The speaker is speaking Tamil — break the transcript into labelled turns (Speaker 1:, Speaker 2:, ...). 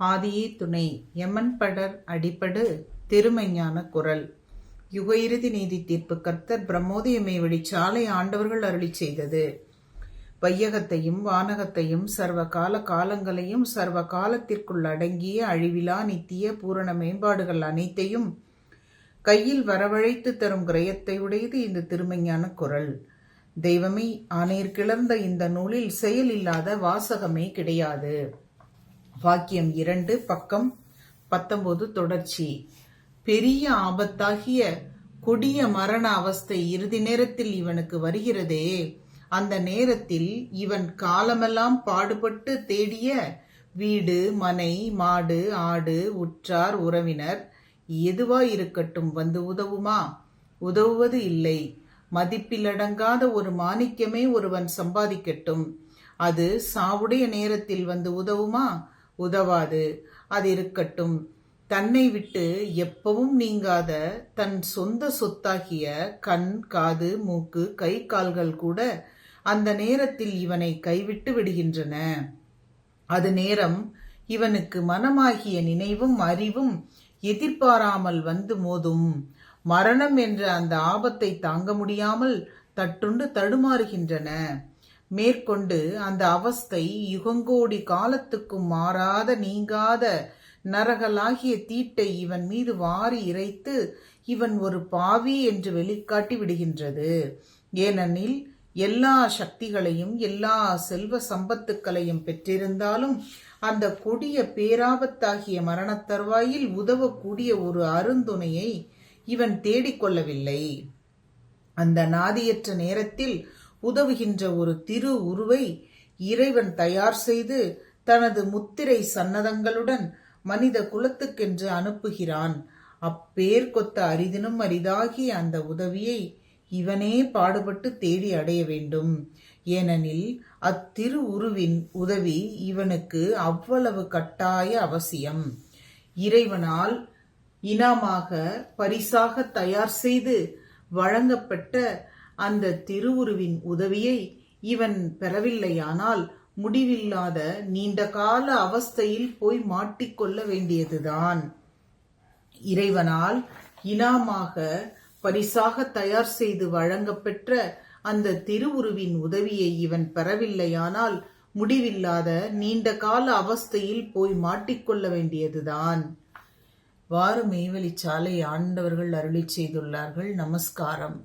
Speaker 1: ஆதியே துணை எமன் படர் அடிப்படு திருமைஞான குரல். யுக இறுதி நீதி தீர்ப்பு கர்த்தர் பிரம்மோதயமை சாலை ஆண்டவர்கள் அருளி செய்தது. வையகத்தையும் வானகத்தையும் சர்வ கால காலங்களையும் சர்வ காலத்திற்குள் அடங்கிய அழிவிலா நித்திய பூரண மேம்பாடுகள் அனைத்தையும் கையில் வரவழைத்து தரும் கிரயத்தை உடையது இந்த திருமைஞான குரல். தெய்வமே ஆணையர் கிளர்ந்த இந்த நூலில் செயல் இல்லாத வாசகமே கிடையாது. வாக்கியம் இரண்டு பக்கம் பத்தொன்பது தொடர்ச்சி. பெரிய ஆபத்தாகிய கொடிய மரண அவஸ்தை இறுதி நேரத்தில் இவனுக்கு வருகிறதே. அந்த நேரத்தில் இவன் காலமெல்லாம் பாடுபட்டு தேடிய வீடு மனை மாடு ஆடு உற்றார் உறவினர் எதுவா இருக்கட்டும் வந்து உதவுமா? உதவுவது இல்லை. மதிப்பிலடங்காத ஒரு மாணிக்கமே ஒருவன் சம்பாதிக்கட்டும். அது சாவுடைய நேரத்தில் வந்து உதவுமா? உதவாது. அது இருக்கட்டும். தன்னை விட்டு எப்பவும் நீங்காத தன் சொந்த சொத்தாகிய கண் காது மூக்கு கை கால்கள் கூட அந்த நேரத்தில் இவனை கைவிட்டு விடுகின்றன. அது நேரம் இவனுக்கு மனமாகிய நினைவும் அறிவும் எதிர்பாராமல் வந்து மோதும். மரணம் என்ற அந்த ஆபத்தை தாங்க முடியாமல் தட்டுண்டு தடுமாறுகின்றன. மேற்கொண்டு அந்த அவஸ்தை யுகங்கோடி காலத்துக்கும் மாறாத நீங்காத நரகலாகிய தீட்டை இவன் மீது வாரி இறைத்து இவன் ஒரு பாவி என்று வெளிக்காட்டி விடுகின்றது. ஏனெனில் எல்லா சக்திகளையும் எல்லா செல்வ சம்பத்துக்களையும் பெற்றிருந்தாலும் அந்த கொடிய பேராபத்தாகிய மரணத் தருவாயில் உதவக்கூடிய ஒரு அருந்துணையை இவன் தேடிக்கொள்ளவில்லை. அந்த நாதியற்ற நேரத்தில் உதவுகின்ற ஒரு திரு உருவை இறைவன் தயார் செய்து தனது முத்திரை சன்னதங்களுடன் மனித குலத்துக்கென்று அனுப்புகிறான். அப்பேர் கொத்த அரிதினும் அரிதாகிய அந்த உதவியை இவனே பாடுபட்டு தேடி அடைய வேண்டும். ஏனெனில் அத்திரு உருவின் உதவி இவனுக்கு அவ்வளவு கட்டாய அவசியம். இறைவனால் இனமாக பரிசாக தயார் செய்து வழங்கப்பட்ட அந்த திருவுருவின் உதவியை இவன் பெறவில்லையானால் முடிவில்லாத நீண்ட கால அவஸ்தையில் போய் மாட்டிக்கொள்ள வேண்டியதுதான். இறைவனால் இனாமாக பரிசாக தயார் செய்து வழங்கப்பெற்ற அந்த திருவுருவின் உதவியை இவன் பெறவில்லையானால் முடிவில்லாத நீண்ட கால அவஸ்தையில் போய் மாட்டிக்கொள்ள வேண்டியதுதான். வாறு மெய்வெளிச்சாலை ஆண்டவர்கள் அருளி செய்துள்ளார்கள். நமஸ்காரம்.